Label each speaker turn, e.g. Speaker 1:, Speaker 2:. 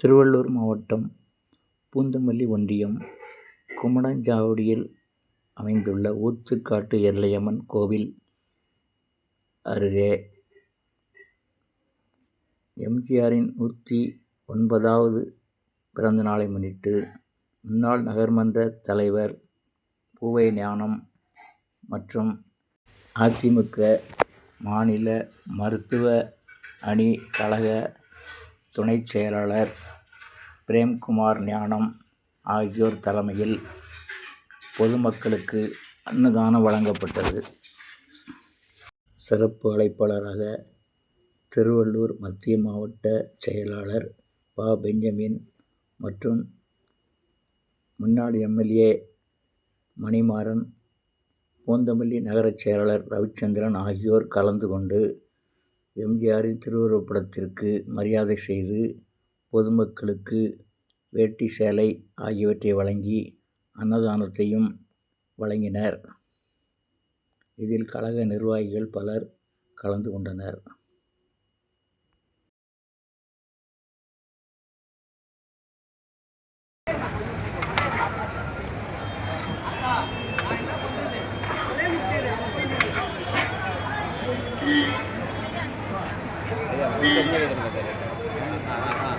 Speaker 1: திருவள்ளூர் மாவட்டம் பூந்தமல்லி ஒன்றியம் குமணஞ்சாவடியில் அமைந்துள்ள ஊத்துக்காட்டு எல்லையம்மன் கோவில் அருகே எம்ஜிஆரின் நூற்றி ஒன்பதாவது பிறந்த நாளை முன்னிட்டு முன்னாள் நகர்மன்ற தலைவர் பூவை ஞானம் மற்றும் அதிமுக மாநில மருத்துவ அணி கழக துணைச் செயலாளர் பிரேம்குமார் ஞானம் ஆகியோர் தலைமையில் பொதுமக்களுக்கு அன்னதானம் வழங்கப்பட்டது. சிறப்பு அழைப்பாளராக திருவள்ளூர் மத்திய மாவட்ட செயலாளர் ப. பெஞ்சமின் மற்றும் முன்னாள் எம்எல்ஏ மணிமாறன் பூந்தமல்லி நகரச் செயலாளர் ரவிச்சந்திரன் ஆகியோர் கலந்து கொண்டு எம்ஜிஆரின் திருவுருவப் படத்திற்கு மரியாதை செய்து பொதுமக்களுக்கு வேட்டி சேலை ஆகியவற்றை வழங்கி அன்னதானத்தையும் வழங்கினர். இதில் கழக நிர்வாகிகள் பலர் கலந்து கொண்டனர்.
Speaker 2: ஐயா, Yeah, yeah, yeah.